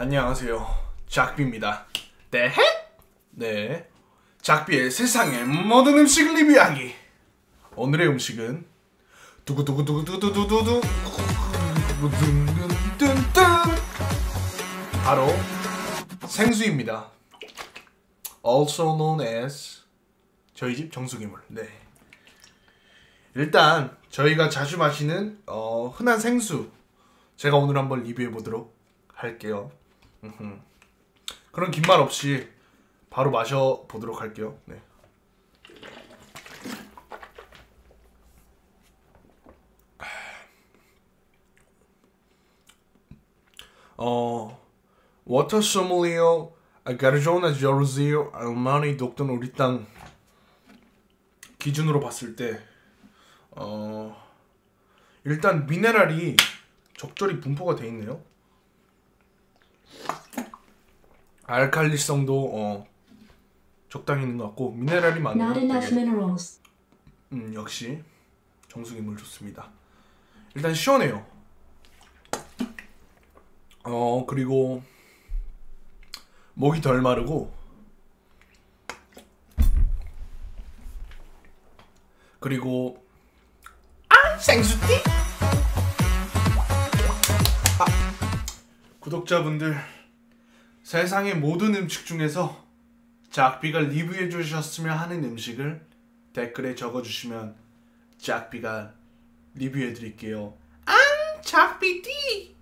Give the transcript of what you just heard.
안녕하세요. 작비입니다. 네? 네. 작비의 세상의 모든 음식을 리뷰하기. 오늘의 음식은 두구두구두구두구두구두구 뚠뚠뚠뚠 바로 생수입니다. Also known as 저희 집 정수기물. 네. 일단 저희가 자주 마시는 어, 흔한 생수 제가 오늘 한번 리뷰해 보도록 할게요. 그런 긴 말 없이 바로 마셔 보도록 할게요. 네. 어, 워터 소믈리어 가르조나 조르지오 알마니 독던 우리 땅 기준으로 봤을 때 어, 일단 미네랄이 적절히 분포가 돼 있네요. 알칼리성도 어, 적당히 있는 것 같고 미네랄이 enough 되게. minerals. 음, 역시 정수기 물 좋습니다. 일단 시원해요. 어 그리고 목이 덜 마르고 그리고 아 생수띠 구독자분들 세상의 모든 음식 중에서 작비가 리뷰해 주셨으면 하는 음식을 댓글에 적어주시면 작비가 리뷰해 드릴게요. 앙 작비띠